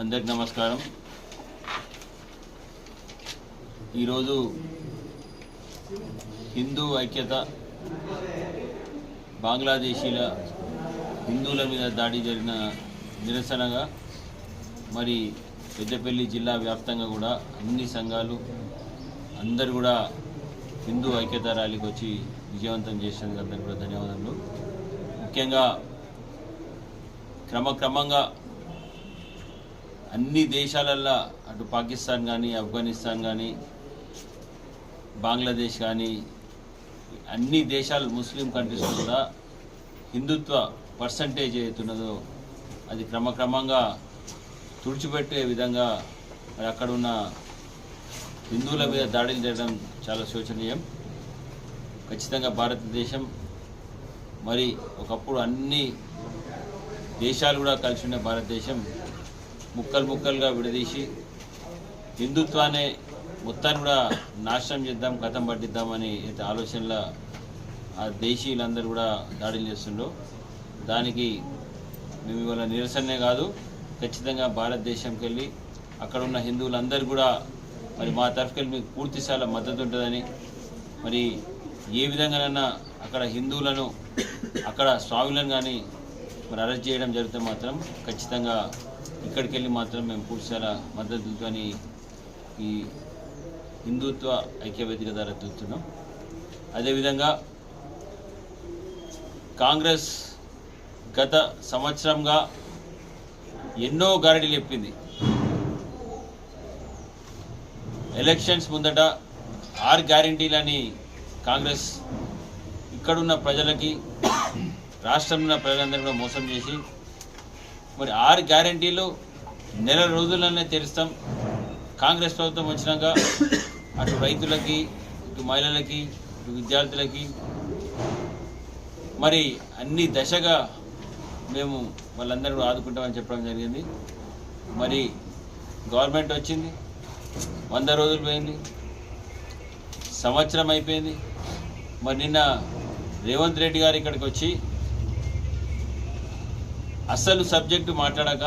అందరికి నమస్కారం. ఈరోజు హిందూ ఐక్యత బంగ్లాదేశీల హిందువుల మీద దాడి జరిగిన నిరసనగా మరి పెద్దపల్లి జిల్లా వ్యాప్తంగా కూడా అన్ని సంఘాలు అందరు కూడా హిందూ ఐక్యత ర్యాలీకి వచ్చి విజయవంతం చేసినందుకు అందరికీ కూడా ధన్యవాదాలు ముఖ్యంగా క్రమక్రమంగా అన్ని దేశాలల్లో అటు పాకిస్తాన్ కానీ ఆఫ్ఘనిస్తాన్ కానీ బంగ్లాదేశ్ కానీ అన్ని దేశాలు ముస్లిం కంట్రీస్ కూడా హిందుత్వ పర్సంటేజ్ అవుతున్నదో అది క్రమక్రమంగా తుడిచిపెట్టే విధంగా మరి అక్కడ ఉన్న హిందువుల మీద దాడులు చేయడం చాలా శోచనీయం. ఖచ్చితంగా భారతదేశం మరి ఒకప్పుడు అన్ని దేశాలు కూడా కలిసి ఉన్న భారతదేశం ముక్కలు ముక్కలుగా విడదీసి హిందుత్వాన్ని మొత్తాన్ని కూడా నాశనం చేద్దాం కథం పట్టిద్దామని అయితే ఆలోచనలో ఆ దేశీయులందరూ కూడా దాడులు చేస్తుండో దానికి మేము ఇవాళ నిరసనే కాదు ఖచ్చితంగా భారతదేశంకి వెళ్ళి అక్కడ ఉన్న హిందువులందరూ కూడా మరి మా తరఫుకెళ్ళి మీకు పూర్తిస్థాయిలో మద్దతు ఉంటుందని మరి ఏ విధంగానైనా అక్కడ హిందువులను అక్కడ స్వాములను కానీ మరి అరెస్ట్ చేయడం జరిగితే మాత్రం ఖచ్చితంగా ఇక్కడికి వెళ్ళి మాత్రం మేము పూర్తిస్థాయిలో మద్దతుతోని ఈ హిందుత్వ ఐక్యవేదిక ద్వారా చూస్తున్నాం. అదేవిధంగా కాంగ్రెస్ గత సంవత్సరంగా ఎన్నో గారడీలు చెప్పింది ఎలక్షన్స్ ముందట ఆర్ గ్యారంటీలని కాంగ్రెస్ ఇక్కడున్న ప్రజలకి రాష్ట్రంలో ఉన్న ప్రజలందరూ కూడా మోసం చేసి మరి ఆరు గ్యారంటీలు నెల రోజుల్లోనే తెరుస్తాం. కాంగ్రెస్ ప్రభుత్వం వచ్చినాక అటు రైతులకి ఇటు మహిళలకి ఇటు విద్యార్థులకి. మరి అన్ని దశగా మేము వాళ్ళందరూ కూడా ఆదుకుంటామని చెప్పడం జరిగింది. మరి గవర్నమెంట్ వచ్చింది. వంద రోజులు పోయింది. సంవత్సరం అయిపోయింది. మరి నిన్న రేవంత్ రెడ్డి గారు ఇక్కడికి వచ్చి అసలు సబ్జెక్టు మాట్లాడక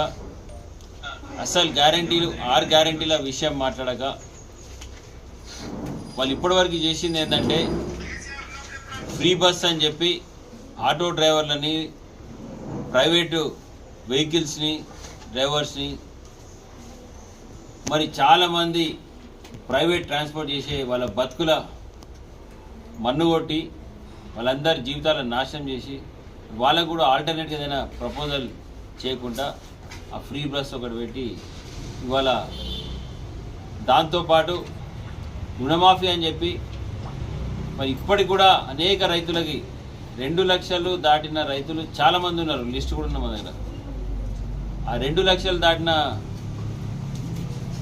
అసలు గ్యారంటీలు ఆరు గ్యారంటీల విషయం మాట్లాడక వాళ్ళు ఇప్పటివరకు చేసింది ఏంటంటే ఫ్రీ బస్ అని చెప్పి ఆటో డ్రైవర్లని ప్రైవేటు వెహికల్స్ని డ్రైవర్స్ని మరి చాలామంది ప్రైవేట్ ట్రాన్స్పోర్ట్ చేసే వాళ్ళ బతుకుల మన్ను కొట్టి వాళ్ళందరి జీవితాలను నాశనం చేసి వాళ్ళకు కూడా ఆల్టర్నేట్ ఏదైనా ప్రపోజల్ చేయకుండా ఆ ఫ్రీ బస్ ఒకటి పెట్టి ఇవాళ దాంతోపాటు రుణమాఫీ అని చెప్పి మరి ఇప్పటికి కూడా అనేక రైతులకి రెండు లక్షలు దాటిన రైతులు చాలామంది ఉన్నారు. లిస్ట్ కూడా ఉన్న మా దగ్గర. ఆ రెండు లక్షలు దాటిన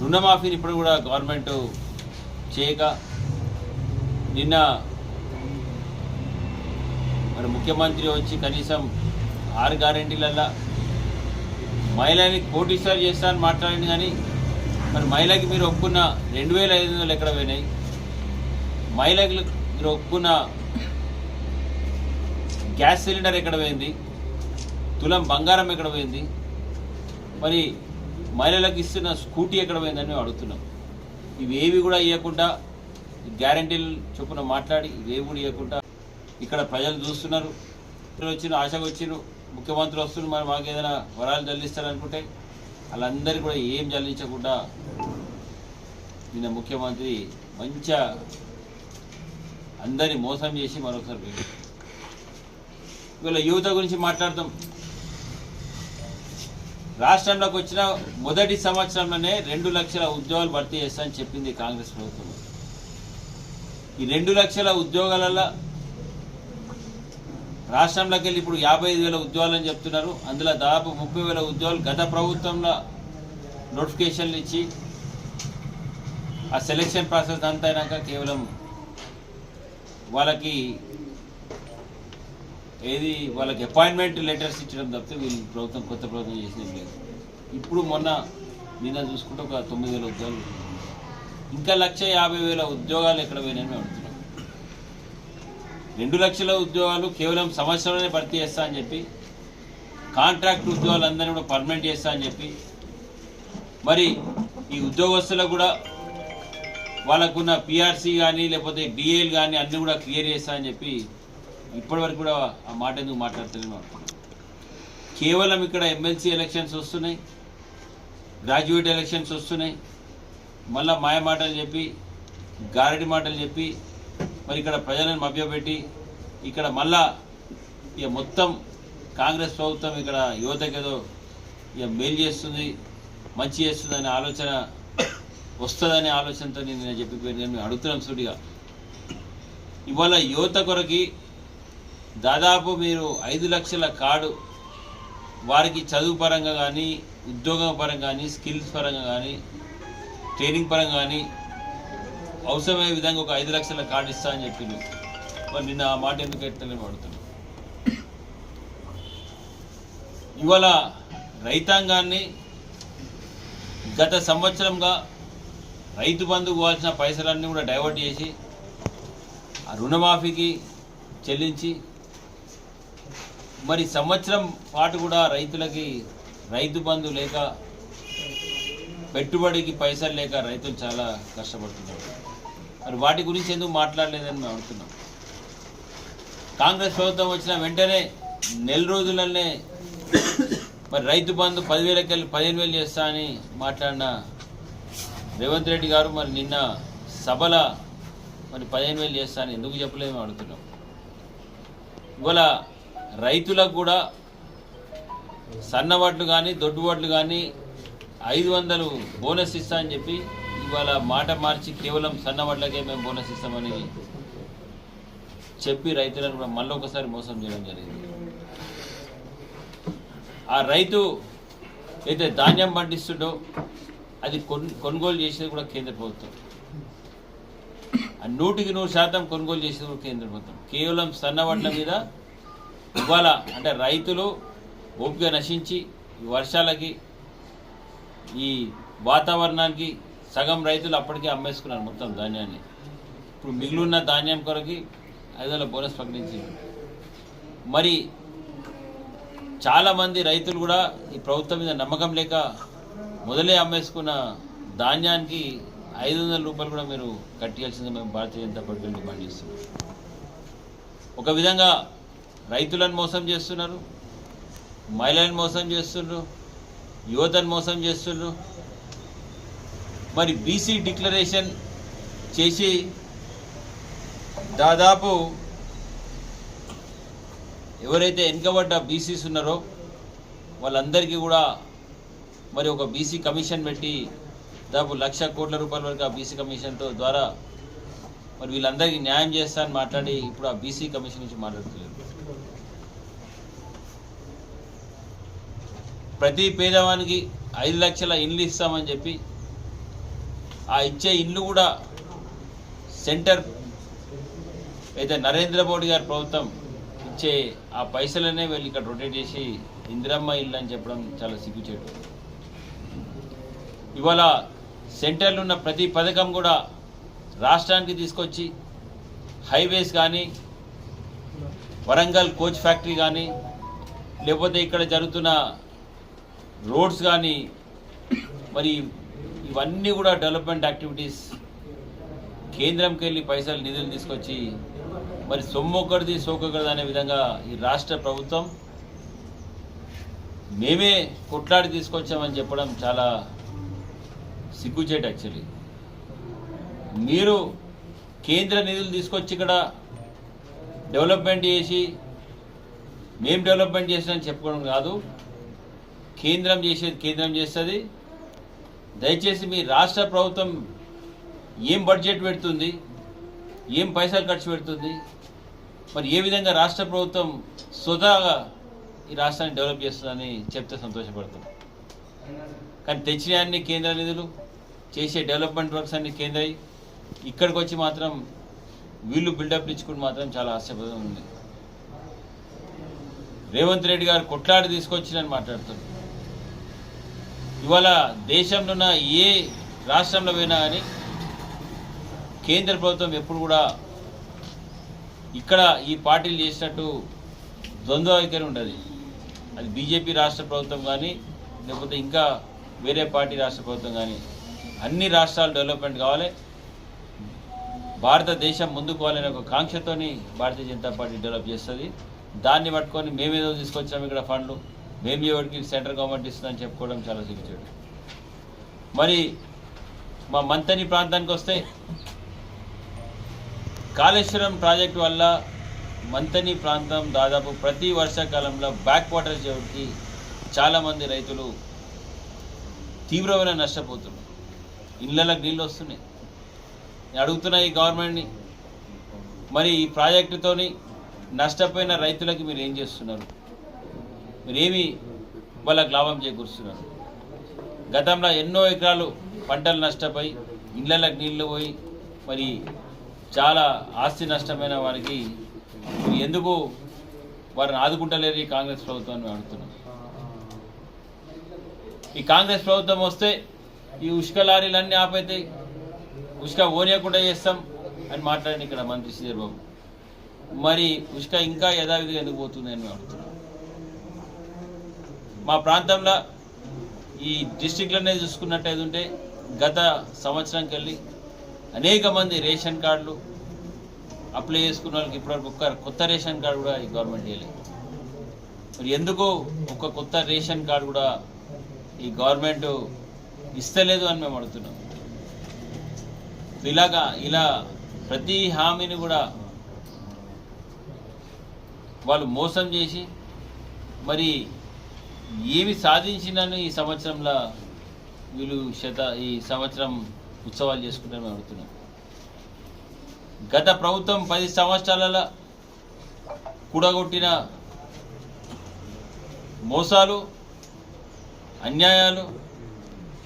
రుణమాఫీని ఇప్పుడు కూడా గవర్నమెంట్ చేయక నిన్న మరి ముఖ్యమంత్రి వచ్చి కనీసం ఆరు గ్యారెంటీలల్లా మహిళని కోటీసారి చేస్తా అని మాట్లాడింది కానీ మరి మహిళకి మీరు ఒప్పుకున్న రెండు వేల ఐదు వందలు ఎక్కడ పోయినాయి? మహిళకి మీరు ఒప్పుకున్న గ్యాస్ సిలిండర్ ఎక్కడ పోయింది? తులం బంగారం ఎక్కడ పోయింది? మరి మహిళలకు ఇస్తున్న స్కూటీ ఎక్కడ పోయిందని మేము అడుగుతున్నాం. ఇవేవి కూడా ఇవ్వకుండా గ్యారంటీలు చొప్పున మాట్లాడి ఇవేవి కూడా ఇవ్వకుండా ఇక్కడ ప్రజలు చూస్తున్నారు. వచ్చిన ఆశకు వచ్చిన ముఖ్యమంత్రి వస్తున్నారు. మరి మాకు ఏదైనా వరాలు జల్లిస్తారు అనుకుంటే వాళ్ళందరికీ కూడా ఏం జల్లించకుండా నిన్న ముఖ్యమంత్రి మంచిగా అందరిని మోసం చేసి మరొకసారి పోయింది ఇవాళ యువత గురించి మాట్లాడతాం రాష్ట్రంలోకి వచ్చిన మొదటి సంవత్సరంలోనే రెండు లక్షల ఉద్యోగాలు భర్తీ చేస్తామని చెప్పింది కాంగ్రెస్ ప్రభుత్వం. ఈ రెండు లక్షల ఉద్యోగాలలో రాష్ట్రంలోకి వెళ్ళి ఇప్పుడు యాభై ఐదు వేల ఉద్యోగాలని చెప్తున్నారు. అందులో దాదాపు ముప్పై వేల ఉద్యోగాలు గత ప్రభుత్వంలో నోటిఫికేషన్లు ఇచ్చి ఆ సెలెక్షన్ ప్రాసెస్ అంతా అయినాక కేవలం వాళ్ళకి ఏది వాళ్ళకి అపాయింట్మెంట్ లెటర్స్ ఇచ్చడం తప్పితే వీళ్ళు ప్రభుత్వం కొత్త ప్రభుత్వం చేసినది లేదు. ఇప్పుడు మొన్న నిన్న చూసుకుంటే ఒక తొమ్మిది వేల ఉద్యోగాలు. ఇంకా లక్ష యాభై వేల ఉద్యోగాలు ఎక్కడ పోయినాయని రెండు లక్షల ఉద్యోగాలు కేవలం సంవత్సరంలోనే భర్తీ చేస్తా అని చెప్పి కాంట్రాక్ట్ ఉద్యోగాలందరినీ కూడా పర్మనెంట్ చేస్తా అని చెప్పి మరి ఈ ఉద్యోగస్తులకు కూడా వాళ్ళకున్న పిఆర్సీ కానీ లేకపోతే డిఏలు కానీ అన్నీ కూడా క్లియర్ చేస్తా అని చెప్పి ఇప్పటివరకు కూడా ఆ మాట ఎందుకు మాట్లాడుతున్నాను కేవలం ఇక్కడ ఎమ్మెల్సీ ఎలక్షన్స్ వస్తున్నాయి గ్రాడ్యుయేట్ ఎలక్షన్స్ వస్తున్నాయి మళ్ళీ మాయ మాటలు చెప్పి గారడి మాటలు చెప్పి మరి ఇక్కడ ప్రజలను మభ్యపెట్టి ఇక్కడ మళ్ళా ఇక మొత్తం కాంగ్రెస్ ప్రభుత్వం ఇక్కడ యువతకేదో ఇక మేలు చేస్తుంది మంచి చేస్తుంది ఆలోచన వస్తుందనే ఆలోచనతో నేను చెప్పిపోయింది మేము అడుగుతున్నాం సూటిగా ఇవాళ యువత కొరకి దాదాపు మీరు ఐదు లక్షల కార్డు వారికి చదువు పరంగా కానీ ఉద్యోగం పరంగా కానీ స్కిల్స్ పరంగా కానీ ట్రైనింగ్ పరంగా కానీ అవసరమయ్యే విధంగా ఒక ఐదు లక్షల కార్డు ఇస్తా అని చెప్పిండు మరి నిన్న ఆ మాట ఎందుకు ఎట్టలే అడుగుతున్నాను ఇవాళ రైతాంగాన్ని గత సంవత్సరంగా రైతు బంధుకు పోవాల్సిన పైసలన్నీ కూడా డైవర్ట్ చేసి ఆ రుణమాఫీకి చెల్లించి మరి సంవత్సరం పాటు కూడా రైతులకి రైతు బంధు లేక పెట్టుబడికి పైసలు లేక రైతులు చాలా కష్టపడుతున్నారు. మరి వాటి గురించి ఎందుకు మాట్లాడలేదని మేము అడుగుతున్నాం. కాంగ్రెస్ ప్రభుత్వం వచ్చిన వెంటనే నెల రోజులనే మరి రైతు బంధు పదివేలకి వెళ్ళి పదిహేను వేలు చేస్తా అని మాట్లాడిన రేవంత్ రెడ్డి గారు మరి నిన్న సభల మరి పదిహేను వేలు చేస్తా అని ఎందుకు చెప్పలేము అడుగుతున్నాం. ఇవాళ రైతులకు కూడా సన్నవడ్లు కానీ దొడ్డువడ్లు కానీ ఐదు వందలు బోనస్ ఇస్తా అని చెప్పి ఇవాళ మాట మార్చి కేవలం సన్నవడ్లకే మేము బోనస్ ఇస్తామని చెప్పి రైతులను కూడా మళ్ళీ ఒకసారి మోసం చేయడం జరిగింది. ఆ రైతు అయితే ధాన్యం పండిస్తుండో అది కొనుగోలు చేసేది కూడా కేంద్ర ప్రభుత్వం. ఆ నూటికి నూరు శాతం కొనుగోలు చేసేది కూడా కేంద్ర ప్రభుత్వం. కేవలం సన్నవడ్ల మీద ఇవాళ అంటే రైతులు ఓపిక నశించి వర్షాలకి ఈ వాతావరణానికి సగం రైతులు అప్పటికే అమ్మేసుకున్నారు మొత్తం ధాన్యాన్ని. ఇప్పుడు మిగిలిన ధాన్యం కొరకి ఐదు వేల బోనస్ ప్రకటించింది మరి చాలామంది రైతులు కూడా ఈ ప్రభుత్వం మీద నమ్మకం లేక మొదలే అమ్మేసుకున్న ధాన్యానికి ఐదు వందల రూపాయలు కూడా మీరు కట్టియాల్సింది మేము భారతీయ జనతా పార్టీ డిమాండ్ చేస్తున్నాం. ఒక విధంగా రైతులను మోసం చేస్తున్నారు మహిళలను మోసం చేస్తున్నారు యువతను మోసం చేస్తున్నారు మరి బీసీ డిక్లరేషన్ చేసి దాదాపు ఎవరైతే వెనుకబడ్డ బీసీస్ ఉన్నారో వాళ్ళందరికీ కూడా మరి ఒక బీసీ కమిషన్ పెట్టి దాదాపు లక్ష కోట్ల రూపాయల వరకు ఆ బీసీ కమిషన్తో ద్వారా మరి వీళ్ళందరికీ న్యాయం చేస్తా అని మాట్లాడి ఇప్పుడు ఆ బీసీ కమిషన్ నుంచి మాట్లాడుతున్నారు. ప్రతి పేదవానికి ఐదు లక్షల ఇండ్లు ఇస్తామని చెప్పి ఆ ఇచ్చే ఇల్లు కూడా సెంటర్ అయితే నరేంద్ర మోడీ గారి ప్రభుత్వం ఇచ్చే ఆ పైసలనే వెళ్ళి ఇక్కడ రొటేట్ చేసి ఇందిరమ్మ ఇల్లు అని చెప్పడం చాలా సిగ్గుచేటు. ఇవాళ సెంటర్లో ఉన్న ప్రతి పథకం కూడా రాష్ట్రానికి తీసుకొచ్చి హైవేస్ కానీ వరంగల్ కోచ్ ఫ్యాక్టరీ కానీ లేకపోతే ఇక్కడ జరుగుతున్న రోడ్స్ కానీ మరి ఇవన్నీ కూడా డెవలప్మెంట్ యాక్టివిటీస్. కేంద్రంకి వెళ్ళి పైసలు నిధులు తీసుకొచ్చి మరి సొమ్మొక్కడిది సోకొక్కడిది అనే విధంగా ఈ రాష్ట్ర ప్రభుత్వం మేమే కొట్లాడి తీసుకొచ్చామని చెప్పడం చాలా సిగ్గుచేట యాక్చువల్లీ. మీరు కేంద్ర నిధులు తీసుకొచ్చి ఇక్కడ డెవలప్మెంట్ చేసి మేము డెవలప్మెంట్ చేసినామని చెప్పుకోవడం కాదు. కేంద్రం చేసేది కేంద్రం చేస్తుంది. దయచేసి మీ రాష్ట్ర ప్రభుత్వం ఏం బడ్జెట్ పెడుతుంది? ఏం పైసలు ఖర్చు పెడుతుంది? మరి ఏ విధంగా రాష్ట్ర ప్రభుత్వం స్వతహాగా ఈ రాష్ట్రాన్ని డెవలప్ చేస్తుందని చెప్తే సంతోషపడతాం. కానీ తెచ్చిన అన్ని కేంద్ర నిధులు చేసే డెవలప్మెంట్ వర్క్స్ అన్ని కేంద్ర ఇక్కడికి వచ్చి మాత్రం వీళ్ళు బిల్డప్ ఇచ్చుకుని మాత్రం చాలా ఆశ్చర్యపదం ఉంది. రేవంత్ రెడ్డి గారు కొట్లాడి తీసుకొచ్చినని మాట్లాడుతున్నారు. ఇవాళ దేశంలో ఉన్న ఏ రాష్ట్రంలో పోయినా కానీ కేంద్ర ప్రభుత్వం ఎప్పుడు కూడా ఇక్కడ ఈ పార్టీలు చేసినట్టు ద్వంద్వ వైఖరి ఉంటుంది. అది బీజేపీ రాష్ట్ర ప్రభుత్వం కానీ లేకపోతే ఇంకా వేరే పార్టీ రాష్ట్ర ప్రభుత్వం కానీ అన్ని రాష్ట్రాలు డెవలప్మెంట్ కావాలి. భారతదేశం ముందుకు పోవాలనే ఒక కాంక్షతోని భారతీయ జనతా పార్టీ డెవలప్ చేస్తుంది. దాన్ని పట్టుకొని మేమేదో తీసుకొచ్చాము ఇక్కడ ఫండ్లు. మేము ఎవరికి సెంట్రల్ గవర్నమెంట్ ఇస్తుందని చెప్పుకోవడం చాలా సిగ్గుచేడు మరి మా మంతని ప్రాంతానికి వస్తే కాళేశ్వరం ప్రాజెక్టు వల్ల మంతని ప్రాంతం దాదాపు ప్రతి వర్షాకాలంలో బ్యాక్ వాటర్ చెవికి చాలామంది రైతులు తీవ్రమైన నష్టపోతున్నారు. ఇళ్ళలకు నీళ్ళు వస్తున్నాయి. నేను అడుగుతున్నా ఈ గవర్నమెంట్ని. మరి ఈ ప్రాజెక్టుతోని నష్టపోయిన రైతులకి మీరు ఏం చేస్తున్నారు? మీరేమి ఏమి వాళ్ళకి లాభం చేకూరుస్తున్నారు? గతంలో ఎన్నో ఎకరాలు పంటలు నష్టపోయి ఇళ్ళకి నీళ్ళు పోయి మరి చాలా ఆస్తి నష్టమైన వారికి ఎందుకు వారిని ఆదుకుంటలేరు ఈ కాంగ్రెస్ ప్రభుత్వాన్ని అడుగుతున్నాం ఈ కాంగ్రెస్ ప్రభుత్వం వస్తే ఈ ఉష్క లారీలన్నీ ఆపైతాయి ఉష్క ఓనియకుండా చేస్తాం అని మాట్లాడిన ఇక్కడ మంత్రి శ్రీధర్ బాబు. మరి ఉష్క ఇంకా యథావిధిగా ఎందుకు పోతుంది అని అడుగుతున్నాం మా ప్రాంతంలో ఈ డిస్టిక్లోనే చూసుకున్నట్టయితే ఉంటే గత సంవత్సరంకి వెళ్ళి అనేక మంది రేషన్ కార్డులు అప్లై చేసుకున్న వాళ్ళకి ఇప్పటివరకు ఒక్క కొత్త రేషన్ కార్డు కూడా ఈ గవర్నమెంట్ ఇవ్వలేదు. మరి ఎందుకు ఒక కొత్త రేషన్ కార్డు కూడా ఈ గవర్నమెంట్ ఇస్తలేదు అని మేము అడుగుతున్నాం. ఇలాగా ఇలా ప్రతి హామీని కూడా వాళ్ళు మోసం చేసి మరి ఏమి సాధించినని ఈ సంవత్సరంలో వీళ్ళు శత ఈ సంవత్సరం ఉత్సవాలు చేసుకుంటారని అడుగుతున్నాం. గత ప్రభుత్వం పది సంవత్సరాల కూడగొట్టిన మోసాలు అన్యాయాలు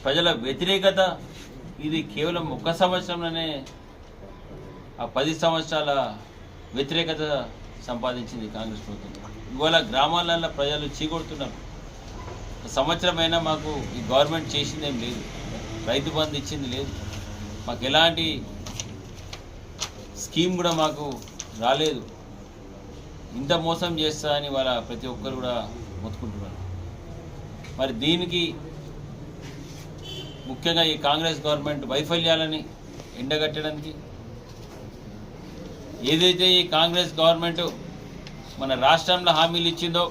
ప్రజల వ్యతిరేకత ఇది కేవలం ఒక్క సంవత్సరంలోనే ఆ పది సంవత్సరాల వ్యతిరేకత సంపాదించింది కాంగ్రెస్ ప్రభుత్వం. ఇవాళ గ్రామాలలో ప్రజలు చీకొడుతున్నారు. సంవత్సరమైనా మాకు ఈ గవర్నమెంట్ చేసింది ఏం లేదు. రైతు బంధు ఇచ్చింది లేదు. మాకు ఎలాంటి స్కీమ్ కూడా మాకు రాలేదు. ఇంత మోసం చేస్తా అని వాళ్ళ ప్రతి ఒక్కరు కూడా మొత్తుకుంటున్నారు. మరి దీనికి ముఖ్యంగా ఈ కాంగ్రెస్ గవర్నమెంట్ వైఫల్యాలని ఎండగట్టడానికి ఏదైతే ఈ కాంగ్రెస్ గవర్నమెంట్ మన రాష్ట్రంలో హామీలు ఇచ్చిందో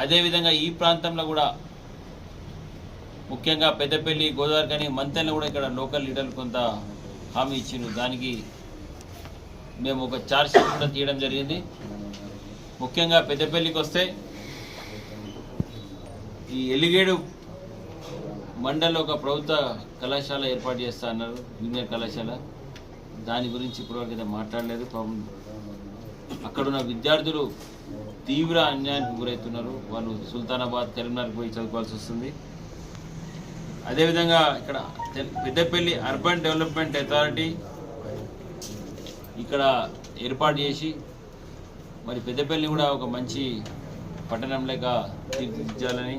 అదేవిధంగా ఈ ప్రాంతంలో కూడా ముఖ్యంగా పెద్దపల్లి గోదావరి కానీ మంతెనలో కూడా ఇక్కడ లోకల్ లీడర్లు కొంత హామీ ఇచ్చిండ్రు. దానికి మేము ఒక చార్జ్ షీట్ కూడా తీయడం జరిగింది. ముఖ్యంగా పెద్దపల్లికి వస్తే ఈ ఎలిగేడు మండల్లో ఒక ప్రభుత్వ కళాశాల ఏర్పాటు చేస్తా అన్నారు జూనియర్ కళాశాల. దాని గురించి ఇప్పటివరకు అయితే మాట్లాడలేదు. పాపం అక్కడున్న విద్యార్థులు తీవ్ర అన్యాయానికి గురవుతున్నారు. వాళ్ళు సుల్తానాబాద్ కరీంనగర్కి పోయి చదువుకోవాల్సి వస్తుంది. అదేవిధంగా ఇక్కడ పెద్దపల్లి అర్బన్ డెవలప్మెంట్ అథారిటీ ఇక్కడ ఏర్పాటు చేసి మరి పెద్దపల్లి కూడా ఒక మంచి పట్టణం లేక తీర్చిదిద్దాలని.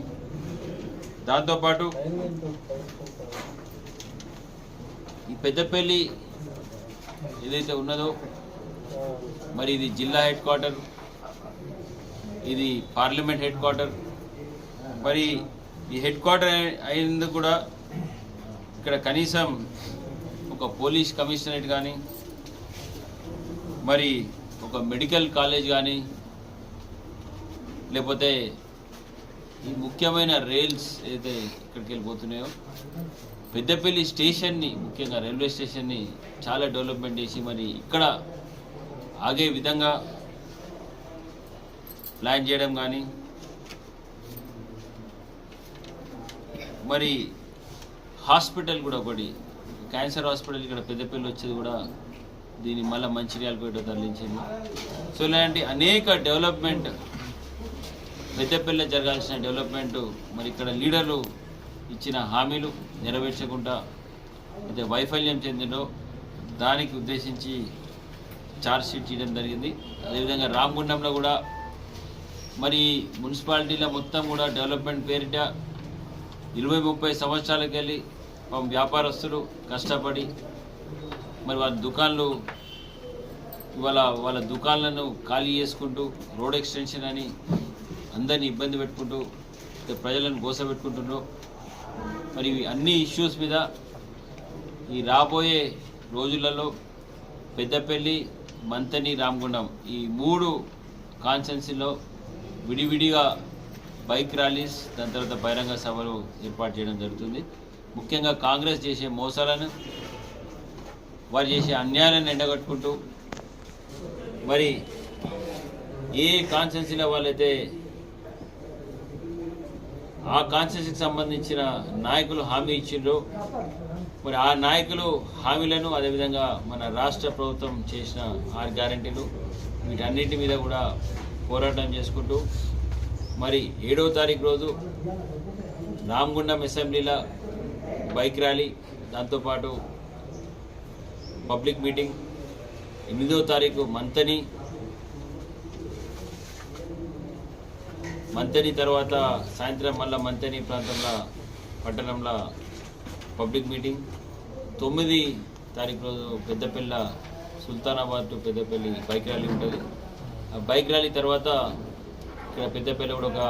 దాంతోపాటు ఈ పెద్దపల్లి ఏదైతే ఉన్నదో మరి ఇది జిల్లా హెడ్ క్వార్టర్ ఇది పార్లమెంట్ హెడ్ క్వార్టర్. మరి ఈ హెడ్ క్వార్టర్ అయినందుకు కూడా ఇక్కడ కనీసం ఒక పోలీస్ కమిషనరేట్ కానీ మరి ఒక మెడికల్ కాలేజ్ కానీ లేకపోతే ఈ ముఖ్యమైన రైల్స్ ఏదైతే ఇక్కడికి వెళ్ళిపోతున్నాయో పెద్దపల్లి స్టేషన్ని ముఖ్యంగా రైల్వే స్టేషన్ని చాలా డెవలప్మెంట్ చేసి మరి ఇక్కడ ఆగే విధంగా ప్లాన్ చేయడం కానీ. మరి హాస్పిటల్ కూడా ఒకటి. క్యాన్సర్ హాస్పిటల్ ఇక్కడ పెద్దపల్లి వచ్చేది కూడా దీన్ని మళ్ళీ మంచిర్యాలపేట తరలించింది. సో ఇలాంటి అనేక డెవలప్మెంట్ పెద్దపల్లి జరగాల్సిన డెవలప్మెంట్ మరి ఇక్కడ లీడర్లు ఇచ్చిన హామీలు నెరవేర్చకుండా అయితే వైఫల్యం చెందినో దానికి ఉద్దేశించి ఛార్జ్ షీట్ చేయడం జరిగింది. అదేవిధంగా రామగుండంలో కూడా మరి మున్సిపాలిటీలో మొత్తం కూడా డెవలప్మెంట్ పేరిట ఇరవై ముప్పై సంవత్సరాలకి వెళ్ళి పాపం వ్యాపారస్తులు కష్టపడి మరి వాళ్ళ దుకాన్లు ఇవాళ వాళ్ళ దుకాన్లను ఖాళీ చేసుకుంటూ రోడ్ ఎక్స్టెన్షన్ అని అందరినీ ఇబ్బంది పెట్టుకుంటూ ప్రజలను గోసపెట్టుకుంటుండ్రు మరి అన్ని ఇష్యూస్ మీద ఈ రాబోయే రోజులలో పెద్దపల్లి మంతని రామగుండం ఈ మూడు కాన్స్టెన్సీలో విడివిడిగా బైక్ ర్యాలీస్ దాని తర్వాత బహిరంగ సభలు ఏర్పాటు చేయడం జరుగుతుంది. ముఖ్యంగా కాంగ్రెస్ చేసే మోసాలను వారు చేసే అన్యాయాలను ఎండగట్టుకుంటూ మరి ఏ కాన్స్టెన్సీలో వాళ్ళైతే ఆ కాన్స్టిట్యూన్సీకి సంబంధించిన నాయకులు హామీ ఇచ్చిండ్రు మరి ఆ నాయకులు హామీలను అదేవిధంగా మన రాష్ట్ర ప్రభుత్వం చేసిన ఆరు గ్యారంటీలు వీటన్నిటి మీద కూడా పోరాటం చేసుకుంటూ మరి ఏడవ తారీఖు రోజు రామగుండం అసెంబ్లీలో బైక్ ర్యాలీ దాంతోపాటు పబ్లిక్ మీటింగ్ ఎనిమిదవ తారీఖు మంతని మంతని తర్వాత సాయంత్రం మళ్ళా మంతని ప్రాంతంలో పట్టణంలో పబ్లిక్ మీటింగ్. తొమ్మిది తారీఖు రోజు Peddapalli Sultanabad to Peddapalli bike rally ఉంటుంది. బైక్ ర్యాలీ తర్వాత ఇక్కడ పెద్దపల్లి కూడా ఒక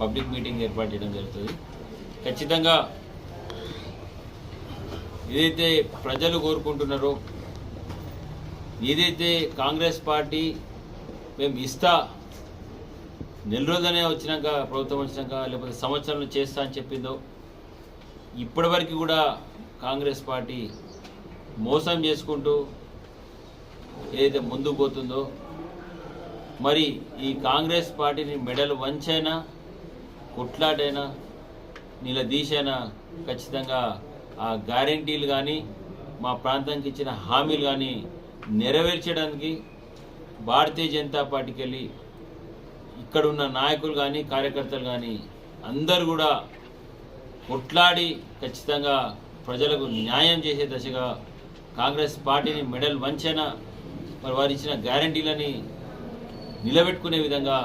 పబ్లిక్ మీటింగ్ ఏర్పాటు చేయడం జరుగుతుంది. ఖచ్చితంగా ఏదైతే ప్రజలు కోరుకుంటున్నారో ఏదైతే కాంగ్రెస్ పార్టీ మేము ఇస్తా నెల రోజులనే వచ్చినాక ప్రభుత్వం వచ్చినాక లేకపోతే సంవత్సరంలో చేస్తా అని చెప్పిందో ఇప్పటివరకు కూడా కాంగ్రెస్ పార్టీ మోసం చేసుకుంటూ ఏదైతే ముందుకు పోతుందో మరి ఈ కాంగ్రెస్ పార్టీని మెడలు వంచైనా కొట్లాటైనా నిలదీసైనా ఖచ్చితంగా ఆ గ్యారంటీలు కానీ మా ప్రాంతానికి ఇచ్చిన హామీలు కానీ నెరవేర్చడానికి భారతీయ జనతా పార్టీకి వెళ్ళి ఇక్కడ ఉన్న నాయకులు కానీ కార్యకర్తలు కానీ అందరూ కూడా కొట్లాడి ఖచ్చితంగా ప్రజలకు న్యాయం చేసే దశగా కాంగ్రెస్ పార్టీని మెడల్ వంచైనా మరి వారు ఇచ్చిన గ్యారంటీలని నిలబెట్టుకునే విధంగా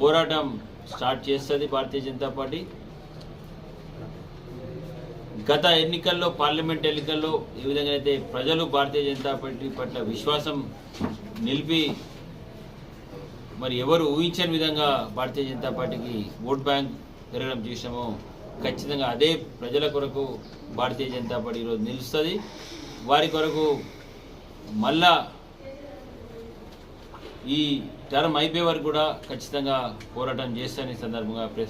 పోరాటం స్టార్ట్ చేస్తుంది భారతీయ జనతా పార్టీ. గత ఎన్నికల్లో పార్లమెంట్ ఎన్నికల్లో ఏ విధంగా అయితే ప్రజలు భారతీయ జనతా పార్టీ పట్ల విశ్వాసం నిలిపి మరి ఎవరు ఊహించని విధంగా భారతీయ జనతా పార్టీకి ఓట్ బ్యాంక్ పెరగడం చూసామో ఖచ్చితంగా అదే ప్రజల కొరకు భారతీయ జనతా పార్టీ ఈరోజు నిలుస్తుంది. వారి కొరకు మళ్ళా ఈ టర్మ్ అయిపోయే వరకు కూడా ఖచ్చితంగా పోరాటం చేస్తానే సందర్భంగా ప్రెస్